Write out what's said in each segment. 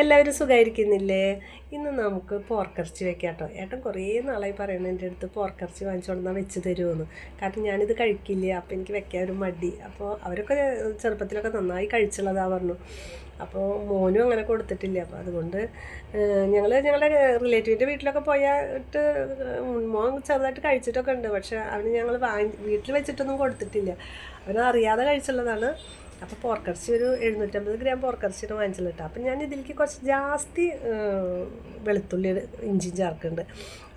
എല്ലാവരും സുഖമായിരിക്കുന്നില്ലേ ഇന്ന് നമുക്ക് പോർക്കിറച്ചി വെക്കാം കേട്ടോ ഏട്ടൻ കുറേ നാളായി പറയുന്നത് എന്റെ അടുത്ത് പോർക്കിറച്ചി വാങ്ങിച്ചുകൊണ്ടാൽ വെച്ച് തരുമെന്ന് കാരണം ഞാനിത് കഴിക്കില്ല അപ്പോൾ എനിക്ക് വെക്കാൻ ഒരു മടി. അപ്പോൾ അവരൊക്കെ ചെറുപ്പത്തിലൊക്കെ നന്നായി കഴിച്ചുള്ളതാ പറഞ്ഞു. അപ്പോൾ മോനും അങ്ങനെ കൊടുത്തിട്ടില്ല. അപ്പോൾ അതുകൊണ്ട് ഞങ്ങൾ ഞങ്ങളുടെ റിലേറ്റീവിന്റെ വീട്ടിലൊക്കെ പോയിട്ട് മോൻ ചെറുതായിട്ട് കഴിച്ചിട്ടൊക്കെ ഉണ്ട്. പക്ഷേ അവന് ഞങ്ങൾ വാങ്ങി വീട്ടിൽ വെച്ചിട്ടൊന്നും കൊടുത്തിട്ടില്ല. അവനറിയാതെ കഴിച്ചുള്ളതാണ്. അപ്പോൾ പോർക്കിറച്ചി ഒരു എഴുന്നൂറ്റമ്പത് ഗ്രാം പോർക്കിറച്ചിന് വാങ്ങിച്ചിട്ടാണ് അപ്പം ഞാൻ ഇതിലേക്ക് കുറച്ച് ജാസ്തി വെളുത്തുള്ളി ഇഞ്ചിയും ചേർക്കുന്നുണ്ട്.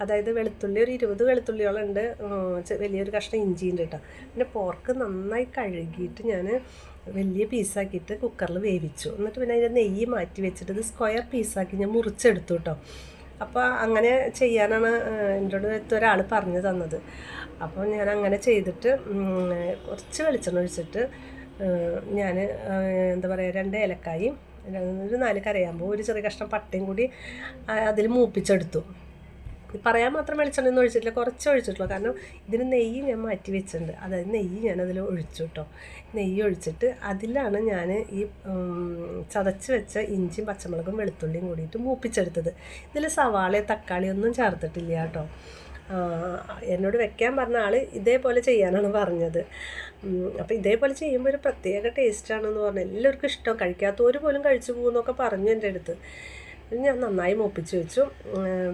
അതായത് വെളുത്തുള്ളി ഒരു ഇരുപത് വെളുത്തുള്ളിയോളം ഉണ്ട്. വലിയൊരു കഷ്ണം ഇഞ്ചി ഉണ്ട് കേട്ടോ പിന്നെ പോർക്ക് നന്നായി കഴുകിയിട്ട് ഞാൻ വലിയ പീസാക്കിയിട്ട് കുക്കറിൽ വേവിച്ചു. എന്നിട്ട് പിന്നെ അതിന്റെ നെയ്യ് മാറ്റി വെച്ചിട്ട് ഇത് സ്ക്വയർ പീസാക്കി ഞാൻ മുറിച്ചെടുത്തു കേട്ടോ അപ്പോൾ അങ്ങനെ ചെയ്യാനാണ് എന്റെ അടുത്ത് ഒരാൾ പറഞ്ഞു തന്നത്. അപ്പോൾ ഞാൻ അങ്ങനെ ചെയ്തിട്ട് കുറച്ച് വെളിച്ചെണ്ണ ഒഴിച്ചിട്ട് ഞാൻ എന്താ പറയുക രണ്ട് ഏലക്കായും ഒരു നാല് കരയാകുമ്പോൾ ഒരു ചെറിയ കഷ്ണം പട്ടയും കൂടി അതിൽ മൂപ്പിച്ചെടുത്തു. പറയാൻ മാത്രം വെളിച്ചെണ്ണ ഒഴിച്ചിട്ടില്ല കുറച്ച് ഒഴിച്ചിട്ടുള്ളൂ. കാരണം ഇതിന് നെയ്യ് ഞാൻ മാറ്റി വെച്ചിട്ടുണ്ട്. അതായത് നെയ്യ് ഞാൻ അതിൽ ഒഴിച്ചു കേട്ടോ. നെയ്യ് ഒഴിച്ചിട്ട് അതിലാണ് ഞാൻ ഈ ചതച്ച് വെച്ച ഇഞ്ചിയും പച്ചമുളകും വെളുത്തുള്ളിയും കൂടിയിട്ട് മൂപ്പിച്ചെടുത്തത്. ഇതിൽ സവാളയോ തക്കാളിയൊന്നും ചേർത്തിട്ടില്ല കേട്ടോ. എന്നോട് വെക്കാൻ പറഞ്ഞ ആൾ ഇതേപോലെ ചെയ്യാനാണ് പറഞ്ഞത്. അപ്പോൾ ഇതേപോലെ ചെയ്യുമ്പോൾ ഒരു പ്രത്യേക ടേസ്റ്റാണെന്ന് പറഞ്ഞു എല്ലാവർക്കും ഇഷ്ടം. കഴിക്കാത്തവർ പോലും കഴിച്ചു പോകുന്നൊക്കെ പറഞ്ഞു എന്റെ അടുത്ത്. ഞാൻ നന്നായി മൂപ്പിച്ച് വെച്ചു.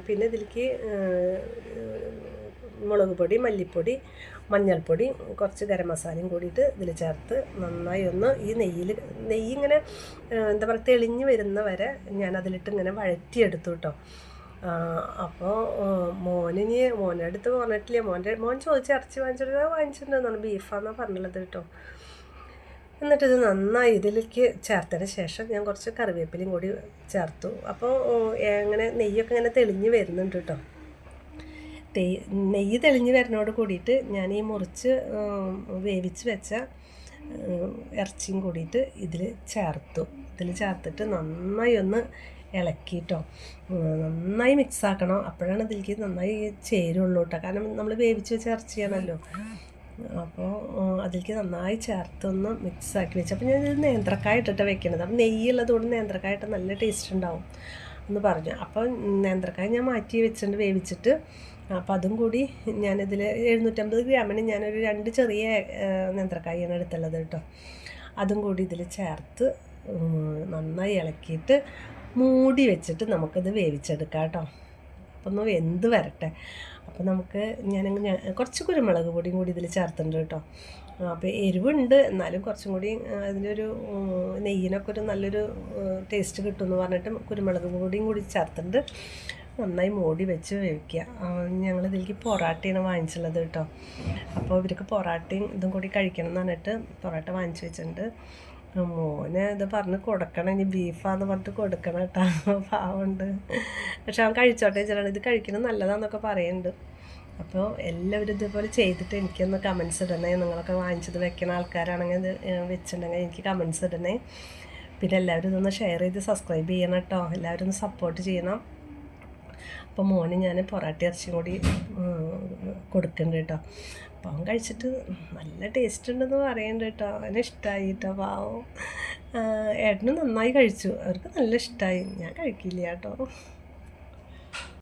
പിന്നെ ഇതിലേക്ക് മുളക് പൊടി മല്ലിപ്പൊടി മഞ്ഞൾപ്പൊടി കുറച്ച് ഗരം മസാലയും കൂടിയിട്ട് ഇതിൽ ചേർത്ത് നന്നായി ഒന്ന് ഈ നെയ്യിൽ നെയ്യിങ്ങനെ എന്താ പറയുക തെളിഞ്ഞ് വരുന്ന വരെ ഞാൻ അതിലിട്ട് ഇങ്ങനെ വഴറ്റിയെടുത്തു കേട്ടോ അപ്പോൾ മോനിനി മോന്റെ അടുത്ത് പറഞ്ഞിട്ടില്ല മോന്റെ മോൻ ചോദിച്ച് ഇറച്ചി വാങ്ങിച്ചിട്ട് വാങ്ങിച്ചിട്ടുണ്ടെന്നാണ് ബീഫാന്നാ പറഞ്ഞുള്ളത് കേട്ടോ. എന്നിട്ടിത് നന്നായി ഇതിലേക്ക് ചേർത്തതിന് ശേഷം ഞാൻ കുറച്ച് കറിവേപ്പിലയും കൂടി ചേർത്തു. അപ്പോൾ അങ്ങനെ നെയ്യൊക്കെ ഇങ്ങനെ തെളിഞ്ഞ് വരുന്നുണ്ട് കേട്ടോ. നെയ്യ് തെളിഞ്ഞ് വരുന്നതോട് കൂടിയിട്ട് ഞാൻ ഈ മുറിച്ച് വേവിച്ച് വെച്ച ഇറച്ചിയും കൂടിയിട്ട് ഇതിൽ ചേർത്തു. ഇതിൽ ചേർത്തിട്ട് നന്നായി ഒന്ന് ഇളക്കിയിട്ടോ നന്നായി മിക്സ് ആക്കണം. അപ്പോഴാണ് ഇതിലേക്ക് നന്നായി ചേരുള്ളൂ കേട്ടോ കാരണം നമ്മൾ വേവിച്ച് വെച്ച് ഇറച്ചിയാണല്ലോ. അപ്പോൾ അതിലേക്ക് നന്നായി ചേർത്തൊന്ന് മിക്സ് ആക്കി വെച്ചു. അപ്പോൾ ഞാൻ ഇത് നേന്ത്രക്കായ വെക്കണത്. അപ്പം നെയ്യുള്ളതുകൊണ്ട് നേന്ത്രക്കായ ഇട്ട് നല്ല ടേസ്റ്റ് ഉണ്ടാവും എന്ന് പറഞ്ഞു. അപ്പോൾ നേന്ത്രക്കായ ഞാൻ മാറ്റി വെച്ചിട്ടുണ്ട് വേവിച്ചിട്ട്. അപ്പം അതും കൂടി ഞാനിതിൽ എഴുന്നൂറ്റമ്പത് ഗ്രാമിന് ഞാനൊരു രണ്ട് ചെറിയ നേന്ത്രക്കായാണ് എടുത്തുള്ളത് കേട്ടോ അതും കൂടി ഇതിൽ ചേർത്ത് നന്നായി ഇളക്കിയിട്ട് മൂടി വെച്ചിട്ട് നമുക്കിത് വേവിച്ചെടുക്കാം കേട്ടോ. അപ്പം ഒന്ന് വെന്ത് വരട്ടെ. അപ്പോൾ നമുക്ക് ഞാൻ കുറച്ച് കുരുമുളക് പൊടിയും കൂടി ഇതിൽ ചേർത്തിട്ടുണ്ട് കേട്ടോ. അപ്പോൾ എരിവുണ്ട്. എന്നാലും കുറച്ചും കൂടി അതിന്റെ ഒരു നെയ്യിനൊക്കെ ഒരു നല്ലൊരു ടേസ്റ്റ് കിട്ടുമെന്ന് പറഞ്ഞിട്ട് കുരുമുളക് പൊടിയും കൂടി ചേർത്തിട്ടുണ്ട്. നന്നായി മൂടി വെച്ച് വേവിക്കുക. ഞങ്ങളിതിലേക്ക് പൊറാട്ടയാണ് വാങ്ങിച്ചുള്ളത് കേട്ടോ. അപ്പോൾ ഇവർക്ക് പൊറാട്ടയും ഇതും കൂടി കഴിക്കണം എന്ന് പറഞ്ഞിട്ട് പൊറാട്ട വാങ്ങിച്ചു വെച്ചിട്ടുണ്ട്. മോനെ ഇത് പറഞ്ഞ് കൊടുക്കണം ഇനി ബീഫാന്ന് പറഞ്ഞിട്ട് കൊടുക്കണം കേട്ടോ. പാവുണ്ട്. പക്ഷെ അവൻ കഴിച്ചോട്ടെ ചിലാണ് ഇത് കഴിക്കണം നല്ലതാന്നൊക്കെ പറയുന്നുണ്ട്. അപ്പോൾ എല്ലാവരും ഇതുപോലെ ചെയ്തിട്ട് എനിക്കൊന്ന് കമൻസ് ഇടണേ. നിങ്ങളൊക്കെ വാങ്ങിച്ചത് വെക്കുന്ന ആൾക്കാരാണെങ്കിൽ ഇത് വെച്ചിട്ടുണ്ടെങ്കിൽ എനിക്ക് കമൻസ് ഇടണേ. പിന്നെ എല്ലാവരും ഇതൊന്ന് ഷെയർ ചെയ്ത് സബ്സ്ക്രൈബ് ചെയ്യണം കേട്ടോ. എല്ലാവരും ഒന്ന് സപ്പോർട്ട് ചെയ്യണം. അപ്പോൾ മോന് ഞാൻ പൊറാട്ട ഇറച്ചിയും കൂടി കൊടുക്കുന്നുണ്ട് കേട്ടോ അപ്പോൾ അവൻ കഴിച്ചിട്ട് നല്ല ടേസ്റ്റ് ഉണ്ടെന്ന് പറയുന്നുണ്ട് കേട്ടോ അവന് ഇഷ്ടമായി കേട്ടോ പാവം. ഏട്ടനും നന്നായി കഴിച്ചു. അവർക്ക് നല്ല ഇഷ്ടമായി ഞാൻ കഴിക്കില്ല കേട്ടോ